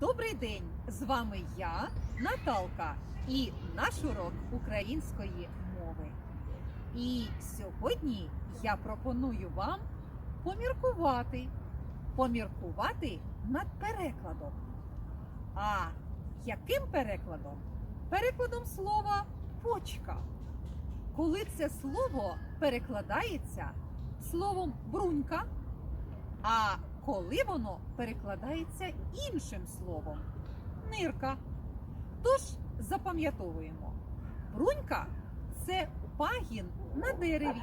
Добрий день! З вами я, Наталка, і наш урок української мови. І сьогодні я пропоную вам поміркувати, поміркувати над перекладом. А яким перекладом? Перекладом слова почка. Коли це слово перекладається словом брунька, а коли воно перекладається іншим словом нирка. Тож запам'ятовуємо, брунька це пагін на дереві,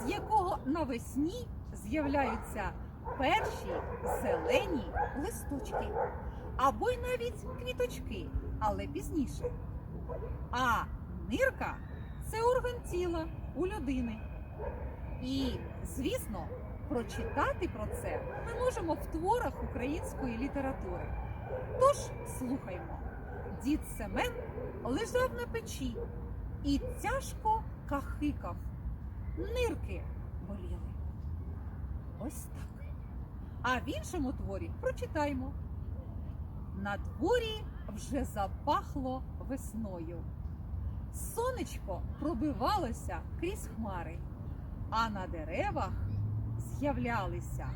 з якого навесні з'являються перші зелені листочки, або й навіть квіточки, але пізніше. А нирка це орган тіла у людини. І, звісно, прочитати про це ми можемо в творах української літератури. Тож слухаймо. Дід Семен лежав на печі і тяжко кахикав. Нирки боліли. Ось так. А в іншому творі прочитаймо. На дворі вже запахло весною. Сонечко пробивалося крізь хмари, а на деревах з'являлися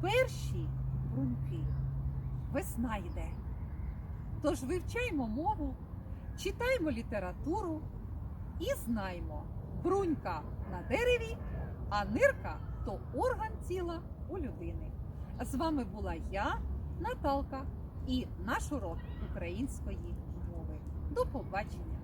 перші бруньки. Весна йде. Тож вивчаймо мову, читаймо літературу і знаймо, брунька на дереві, а нирка то орган тіла у людини. З вами була я, Наталка, і наш урок української мови. До побачення!